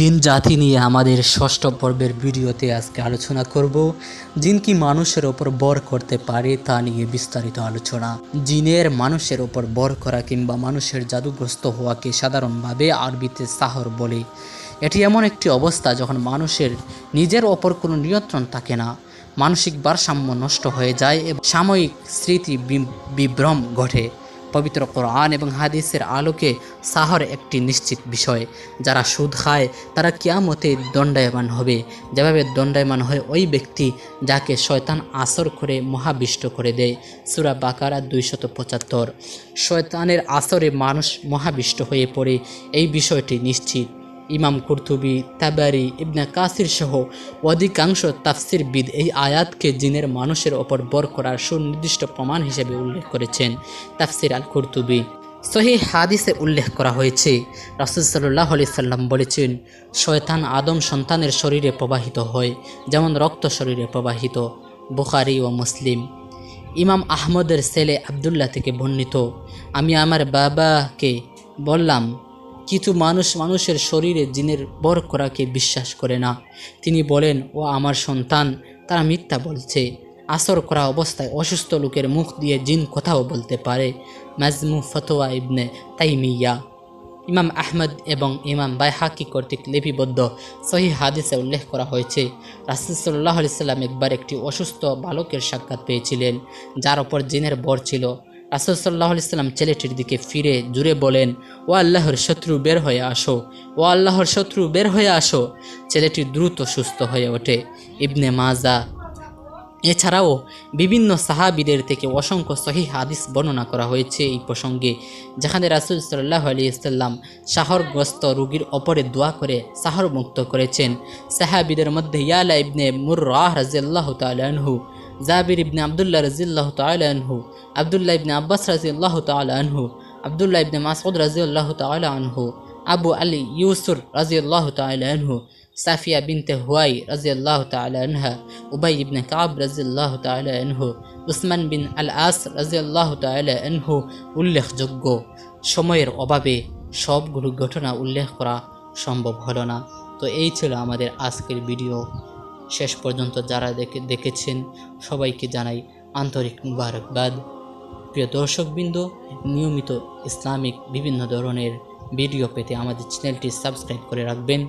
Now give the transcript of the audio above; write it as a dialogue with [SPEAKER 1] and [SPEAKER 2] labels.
[SPEAKER 1] জিন জাতি নিয়ে আমাদের ষষ্ঠ পর্বের ভিডিওতে আজকে আলোচনা করব। জিন কি মানুষের ওপর বর করতে পারে তা নিয়ে বিস্তারিত আলোচনা। জিনের মানুষের ওপর বর করা কিংবা মানুষের জাদুগ্রস্ত হওয়াকে সাধারণভাবে আরবিতে সাহর বলে। এটি এমন একটি অবস্থা যখন মানুষের নিজের ওপর কোনো নিয়ন্ত্রণ থাকে না। মানসিক ভারসাম্য নষ্ট হয়ে যায় এবং সাময়িক স্মৃতি বিভ্রম ঘটে। পবিত্র কোরআন এবং হাদিসের আলোকে সাহর একটি নিশ্চিত বিষয়। যারা সুদ খায়, তারা কিয়ামতে দণ্ডায়মান হবে। যেভাবে দণ্ডায়মান হয়, ওই ব্যক্তি যাকে শয়তান আসর করে মহাবিষ্ট করে দেয়। সুরা বাকারা দুইশত পঁচাত্তর। শয়তানের আসরে মানুষ মহাবিষ্ট হয়ে পড়ে, এই বিষয়টি নিশ্চিত। ইমাম কুরতুবি, তাবারি, ইবনা কাসির সহ অধিকাংশ তাফসিরবিদ এই আয়াতকে জিনের মানুষের ওপর বর করার সুনির্দিষ্ট প্রমাণ হিসেবে উল্লেখ করেছেন তাফসির আল কুরতুবি সহি হাদিসে উল্লেখ করা হয়েছে, রাসুল সাল্লাহ আলি সাল্লাম বলেছেন, শয়তান আদম সন্তানের শরীরে প্রবাহিত হয়, যেমন রক্ত শরীরে প্রবাহিত। বুখারি ও মুসলিম। ইমাম আহমদের ছেলে আবদুল্লাহ থেকে বর্ণিত, আমি আমার বাবাকে বললাম কিছু মানুষ মানুষের শরীরে জিনের বর করাকে বিশ্বাস করে না। তিনি বলেন, ও আমার সন্তান, তারা মিথ্যা বলছে। আসর করা অবস্থায় অসুস্থ লোকের মুখ দিয়ে জিন কথাও বলতে পারে। মাজমু ফতোয়া ইবনে তাইমিয়া। ইমাম আহমদ এবং ইমাম বাইহাকি কর্তৃক লিপিবদ্ধ সহি হাদিসে উল্লেখ করা হয়েছে, রাসুল সাল্লাহ সাল্লাম একবার একটি অসুস্থ বালকের সাক্ষাৎ পেয়েছিলেন, যার ওপর জিনের বর ছিল। রাসুল সাল্লাহ সাল্লাম ছেলেটির দিকে ফিরে জুড়ে বলেন, ও আল্লাহর শত্রু, বের হয়ে আসো। ও আল্লাহর শত্রু, বের হয়ে আসো। ছেলেটি দ্রুত সুস্থ হয়ে ওঠে। ইবনে মাজা এছাড়াও বিভিন্ন সাহাবিদের থেকে অসংখ্য সহি হাদিস বর্ণনা করা হয়েছে এই প্রসঙ্গে, যেখানে রাসুল সাল্লাহ আলিয়াল্লাম শাহরগ্রস্ত রোগীর ওপরে দোয়া করে শাহর মুক্ত করেছেন। সাহাবিদের মধ্যে ইয়ালা ইবনে মুর্রাহ রাজিয়াল্লাহ তালহু জাবির ইবনে আবদুল্লাহ রাজিয়াল্লাহ তালহু আবদুল্লাহ ইবনে আব্বাস রাজিয়াল্লাহ তালহু আবদুল্লাহ ইবনে মাসউদ রাজিয়াল্লাহ তালহু আবু আলী ইউসুর রাজিয়াল্লাহ তালহু সাফিয়া বিনতে হুয়াই রাজিয়াল্লাহ তালা আনহা, উবাই ইবনে কাব রাজিয়াল্লাহ তালা আনহু, উসমান বিন আল আস রাজিয়াল্লাহ তালা আনহু উল্লেখযোগ্য। সময়ের অভাবে সবগুলো ঘটনা উল্লেখ করা সম্ভব হলো না। তো এই ছিল আমাদের আজকের ভিডিও। শেষ পর্যন্ত যারা দেখে, দেখেছেন, সবাইকে জানাই আন্তরিক মুবারকবাদ। প্রিয় দর্শকবৃন্দ, নিয়মিত ইসলামিক বিভিন্ন ধরনের ভিডিও পেতে আমাদের চ্যানেলটি সাবস্ক্রাইব করে রাখবেন।